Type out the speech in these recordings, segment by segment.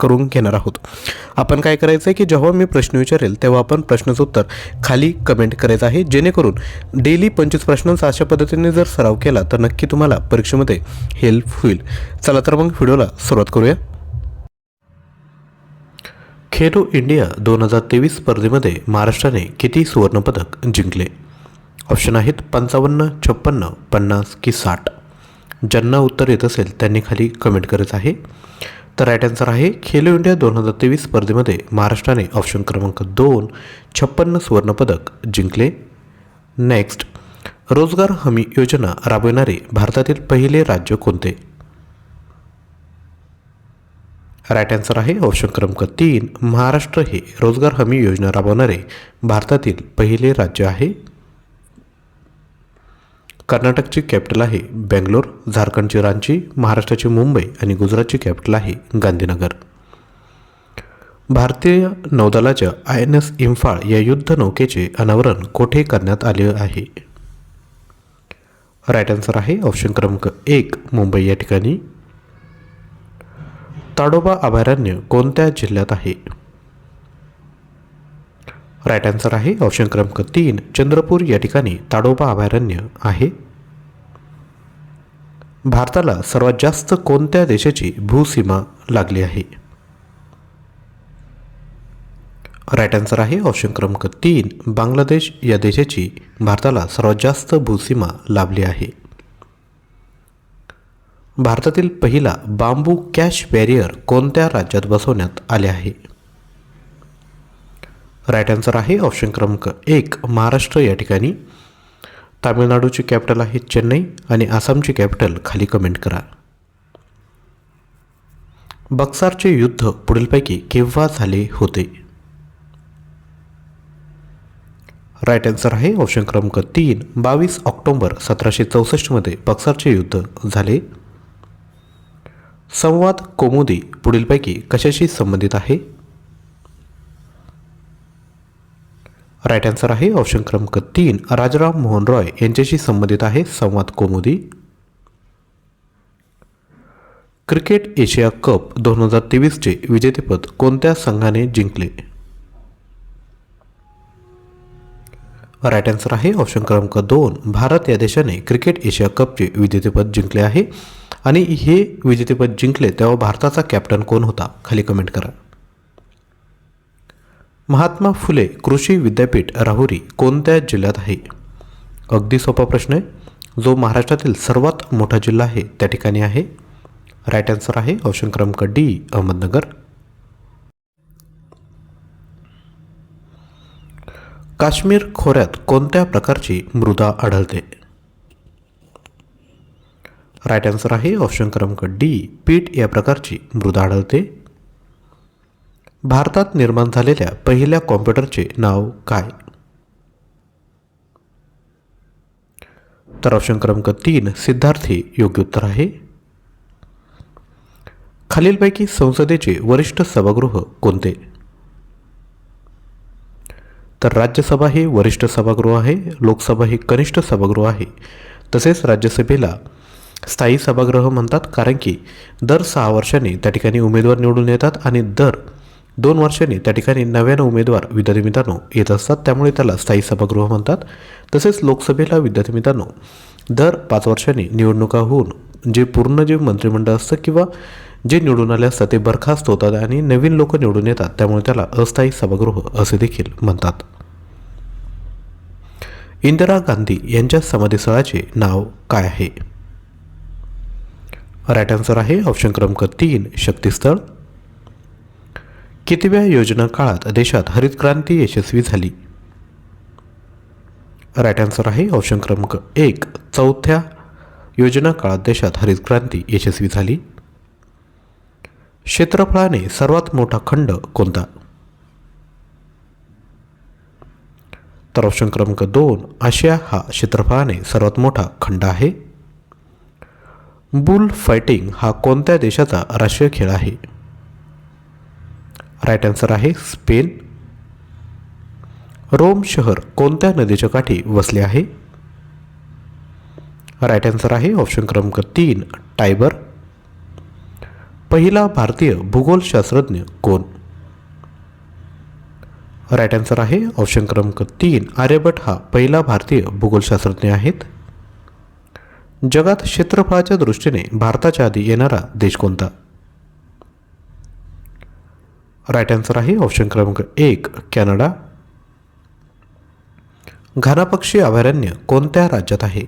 करून घेणार आहोत. आपण काय करायचं आहे की जेव्हा मी प्रश्न विचारेल तेव्हा आपण प्रश्नाचं उत्तर खाली कमेंट करायचं आहे. जेणेकरून डेली पंचवीस प्रश्नांचा अशा पद्धतीने जर सराव केला तर नक्की तुम्हाला परीक्षेमध्ये हेल्प होईल. चला तर मग व्हिडिओला सुरुवात करूया. खेलो इंडिया दोन हजार तेवीस स्पर्धेमध्ये महाराष्ट्राने किती सुवर्णपदक जिंकले? ऑप्शन आहेत पंचावन्न छप्पन्न पन्नास की साठ. ज्यांना उत्तर येत असेल त्यांनी खाली कमेंट करायचं आहे. तर राईट आन्सर आहे खेलो इंडिया दोन हजार तेवीस स्पर्धेमध्ये महाराष्ट्राने ऑप्शन क्रमांक दोन छप्पन्न सुवर्णपदक जिंकले. नेक्स्ट रोजगार हमी योजना राबविणारे भारतातील पहिले राज्य कोणते? राईट आन्सर आहे ऑप्शन क्रमांक तीन महाराष्ट्र हे रोजगार हमी योजना राबवणारे भारतातील पहिले राज्य आहे. कर्नाटकची कॅपिटल आहे बेंगलोर झारखंडची रांची महाराष्ट्राची मुंबई आणि गुजरातची कॅपिटल आहे गांधीनगर. भारतीय नौदलाच्या आय एन एस इम्फाळ या युद्ध नौकेचे अनावरण कोठे करण्यात आले आहे? राईट आन्सर आहे ऑप्शन क्रमांक एक मुंबई या ठिकाणी. ताडोबा अभयारण्य कोणत्या जिल्ह्यात आहे? राईट आन्सर आहे. ऑप्शन क्रमांक तीन चंद्रपूर या ठिकाणी ताडोबा अभयारण्य आहे. भारताला सर्वात जास्त कोणत्या देशाची भूसीमा लागली आहे? राईट आन्सर आहे. ऑप्शन क्रमांक तीन बांगलादेश या देशाची भारताला सर्वात जास्त भूसीमा लाभली आहे. भारतातील पहिला बांबू कॅश बॅरियर कोणत्या राज्यात बसवण्यात आले आहे? राईट आन्सर आहे ऑप्शन क्रमांक एक महाराष्ट्र या ठिकाणी. तामिळनाडूची कॅपिटल आहे चेन्नई आणि आसामची कॅपिटल खाली कमेंट करा. बक्सारचे युद्ध पुढीलपैकी केव्हा झाले होते? राईट आन्सर आहे ऑप्शन क्रमांक तीन बावीस ऑक्टोंबर सतराशे चौसष्टमध्ये बक्सारचे युद्ध झाले. संवाद कौमुदी पुढीलपैकी कशाशी संबंधित आहे? राईट आन्सर आहे ऑप्शन क्रमांक तीन. राजाराम मोहन रॉय यांच्याशी संबंधित आहे संवाद कौमुदी. क्रिकेट एशिया कप दोन हजार तेवीसचे विजेतेपद कोणत्या संघाने जिंकले? राईट आन्सर आहे ऑप्शन क्रमांक दोन. भारत या देशाने क्रिकेट एशिया कपचे विजेतेपद जिंकले आहे. आणि हे विजेतेपद जिंकले तेव्हा भारताचा कॅप्टन कोण होता? खाली कमेंट करा. महात्मा फुले कृषी विद्यापीठ राहुरी कोणत्या जिल्ह्यात आहे? अगदी सोपा प्रश्न आहे. जो महाराष्ट्रातील सर्वात मोठा जिल्हा आहे त्या ठिकाणी आहे. राईट आन्सर आहे ऑप्शन क्रमांक डी अहमदनगर. काश्मीर खोऱ्यात कोणत्या प्रकारची मृदा आढळते? राईट आन्सर आहे ऑप्शन क्रमांक डी पीठ या प्रकारची मृदा आढळते. भारतात निर्माण झालेल्या पहिल्या कॉम्प्युटरचे नाव काय? तर ऑप्शन क्रमांक तीन हे योग्य उत्तर आहे. खालीलपैकी संसदेचे वरिष्ठ सभागृह कोणते? तर राज्यसभा हे वरिष्ठ सभागृह आहे लोकसभा हे कनिष्ठ सभागृह आहे. तसेच राज्यसभेला स्थायी सभागृह म्हणतात कारण की दर सहा वर्षांनी त्या ठिकाणी उमेदवार निवडून येतात आणि दर दोन वर्षांनी त्या ठिकाणी नव्यानं उमेदवार विद्यार्थी मित्रांनो येत असतात. त्यामुळे त्याला स्थायी सभागृह म्हणतात. तसेच लोकसभेला विद्यार्थी मित्रांनो दर पाच वर्षांनी निवडणुका होऊन जे पूर्ण जे मंत्रिमंडळ असतं किंवा जे निवडून आले असतात ते बरखास्त होतात आणि नवीन लोक निवडून येतात. त्यामुळे त्याला अस्थायी सभागृह असे देखील म्हणतात. इंदिरा गांधी यांच्या समाधीस्थळाचे नाव काय आहे? राईट आन्सर आहे ऑप्शन क्रमांक तीन शक्तीस्थळ. कितव्या योजना काळात देशात हरित क्रांती यशस्वी झाली? राईट आन्सर आहे ऑप्शन क्रमांक एक. चौथ्या योजना काळात देशात हरित क्रांती यशस्वी झाली. क्षेत्रफळाने सर्वात मोठा खंड कोणता? तर ऑप्शन क्रमांक दोन आशिया हा क्षेत्रफळाने सर्वात मोठा खंड आहे. बुल फायटिंग हा कोणत्या देशाचा राष्ट्रीय खेळ आहे? राईट आन्सर आहे स्पेन रोम शहर कोणत्या नदीच्या काठी वसले आहे? राईट आन्सर आहे ऑप्शन क्रमांक तीन टायबर पहिला भारतीय भूगोलशास्त्रज्ञ कोण? राईट आन्सर आहे ऑप्शन क्रमांक तीन आर्यभट हा पहिला भारतीय भूगोलशास्त्रज्ञ आहेत. जगात क्षेत्रफळाच्या दृष्टीने भारताच्या आधी येणारा देश कोणता? राईट आन्सर आहे ऑप्शन क्रमांक एक कॅनडा. घानापक्षी अभयारण्य कोणत्या राज्यात आहे?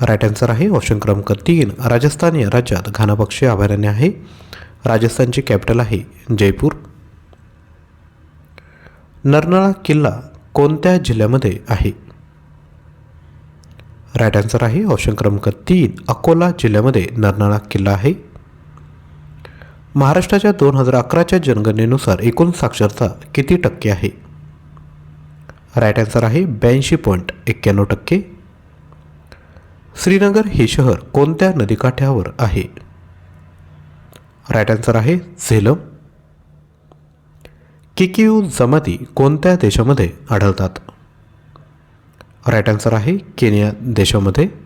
राईट आन्सर आहे ऑप्शन क्रमांक तीन राजस्थान या राज्यात घानापक्षी अभयारण्य आहे. राजस्थानची कॅपिटल आहे जयपूर. नरनाळा किल्ला कोणत्या जिल्ह्यामध्ये आहे? राईट आन्सर आहे ऑप्शन क्रमांक तीन अकोला जिल्ह्यामध्ये नरनाळा किल्ला आहे. महाराष्ट्राच्या दोन हजार अकराच्या जनगणनेनुसार एकूण साक्षरता किती टक्के आहे? राईट आन्सर आहे ब्याऐंशी पॉईंट एक्क्याण्णव टक्के. श्रीनगर हे शहर कोणत्या नदीकाठ्यावर आहे? राईट आन्सर आहे झेलम. किकियू जमाती कोणत्या देशामध्ये आढळतात? राईट आन्सर आहे केनिया देशामध्ये.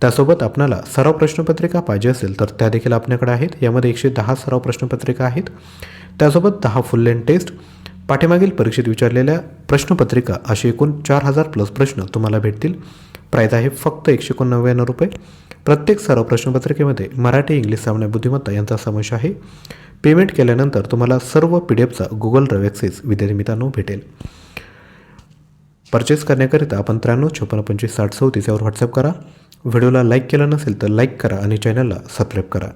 त्यासोबत आपणाला सराव प्रश्नपत्रिका पाहिजे असेल तर त्या देखील आपल्याकडे आहेत. यामध्ये एकशे दहा सराव प्रश्नपत्रिका आहेत. त्यासोबत दहा फुल लेंथ टेस्ट पाठीमागील परीक्षेत विचारलेल्या प्रश्नपत्रिका असे एकूण चार हजार प्लस प्रश्न तुम्हाला भेटतील. प्राईज आहे फक्त एकशे एकोणनव्याण्णव रुपये. प्रत्येक सराव प्रश्नपत्रिकेमध्ये मराठी इंग्लिश सामान्य बुद्धिमत्ता यांचा समावेश आहे. पेमेंट केल्यानंतर तुम्हाला सर्व पी डी एफचा गुगल ड्राईव्ह ॲक्सेस विद्यार्थी मित्रांनो भेटेल. परचेस करण्याकरिता आपण त्र्याण्णव छप्पन्न पंचवीस साठ चौतीस यावर व्हॉट्सअप करा. व्हिडिओला लाईक केला नसेल तर लाईक करा आणि चॅनलला सबस्क्राईब करा.